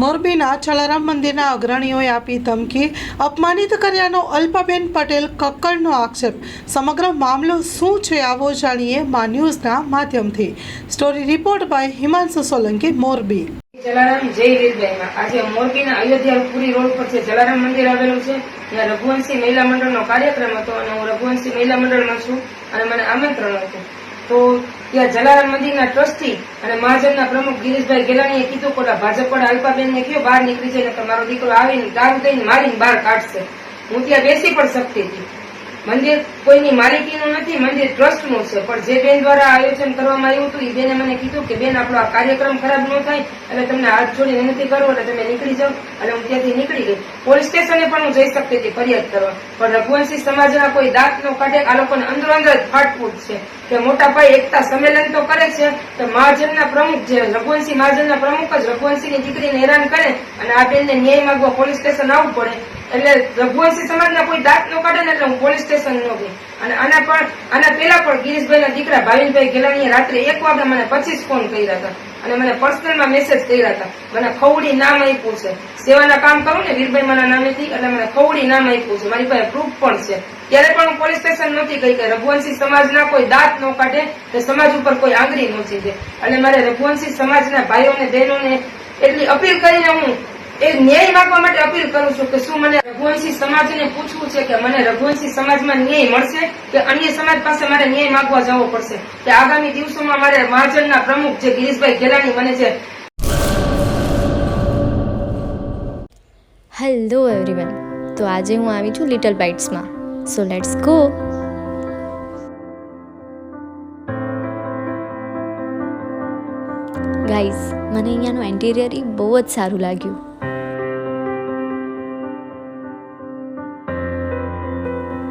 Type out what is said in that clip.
મોરબીના જલારામ મંદિરના અગ્રણીઓએ આપી ધમકી. અપમાનિત કર્યાનો અલ્પાબેન પટેલ કક્કડનો આક્ષેપ. સમગ્ર મામલો શું છે આવો જાણીએ મા ન્યૂઝના માધ્યમથી. Story report by Himanshu Solanki, Morbi. Jalaram જય વીરભાઈમાં આજે મોરબીના અયોધ્યા પુરી રોડ પર છે જલારામ મંદિર આવેલું છે, ત્યાં રઘુવંશી મહિલા મંડળનો કાર્યક્રમ હતો અને હું રઘુવંશી મહિલા મંડળમાં છું અને મને આમંત્રણ હતું. તો ત્યાં જલારામ મંદિરના ટ્રસ્ટી અને મહાજનના પ્રમુખ ગિરીશભાઈ ગેલાણીએ કીધું કે ભાજપ વાળા અલ્પાબેનને કયો બહાર નીકળી જાય તો મારો દીકરો આવીને દારૂ દઈને મારીને બહાર કાઢશે. હું ત્યાં બેસી પણ શકતી હતી. મંદિર કોઈની માલિકીનું નથી, મંદિર ટ્રસ્ટનું છે. પણ જે બેન દ્વારા આયોજન કરવામાં આવ્યું હતું એ બેને મને કીધું કે, બેન, આપણો આ કાર્યક્રમ ખરાબ ન થાય, એટલે તમને હાથ જોડી વિનંતી કરો એટલે તમે નીકળી જાઓ. અને હું ત્યાંથી નીકળી ગઈ. પોલીસ સ્ટેશને પણ હું જઈ શકતી હતી ફરિયાદ કરવા. પણ રઘુવંશી સમાજના કોઈ દાંત નો કાઢે, આ લોકોને અંદરો અંદર જ ફાટફૂટ છે કે મોટા ભાઈ એકતા સંમેલન તો કરે છે તો મહાજનના પ્રમુખ જે રઘુવંશી મહાજનના પ્રમુખ જ રઘુવંશીની દીકરીને હેરાન કરે અને આ બેનને ન્યાય માંગવા પોલીસ સ્ટેશન આવવું પડે. એટલે રઘુવંશી સમાજના કોઈ દાંત નો કાઢે ને એટલે હું પોલીસ સ્ટેશન ન ગઈ. અને આના પણ આના પેલા પણ ગિરીશભાઈના દીકરા ભાવિનભાઈ ગેલાણીએ રાત્રે એક વાગે મને પચીસ ફોન કર્યા હતા. અને મને પર્સનલમાં મેસેજ કર્યા હતા. મને ખવડી નામ આપ્યું છે. સેવાના કામ કરું ને વીરભાઈ મારા નામેથી એટલે મને ખવડી નામ આપ્યું છે. મારી પાસે પ્રૂફ પણ છે. ત્યારે પણ હું પોલીસ સ્ટેશન નથી ગઈ કે રઘુવંશી સમાજના કોઈ દાંત ન કાઢે કે સમાજ ઉપર કોઈ આંગળી ન છે અને મારે રઘુવંશી સમાજના ભાઈઓને બહેનોને એટલી અપીલ કરીને હું એ ન્યાય માગવા માટે અપીલ કરું છું કે શું મને રઘુવંશી સમાજને પૂછવું છે કે મને રઘુવંશી સમાજમાં ન્યાય મળશે કે અન્ય સમાજ પાસે મારે ન્યાય માગવા જવો પડશે? કે આગામી દિવસોમાં મારે મહાજનના પ્રમુખ જે ગિરીશભાઈ ગેલાણી મને છે? હેલો એવરીવન તો આજે હું આવી છું લિટલ બાઇટ્સમાં સો લેટ્સ ગો ગાઈઝ મને અહીંયાનું એન્ટિરિયર એ બહુ જ સારું લાગ્યું.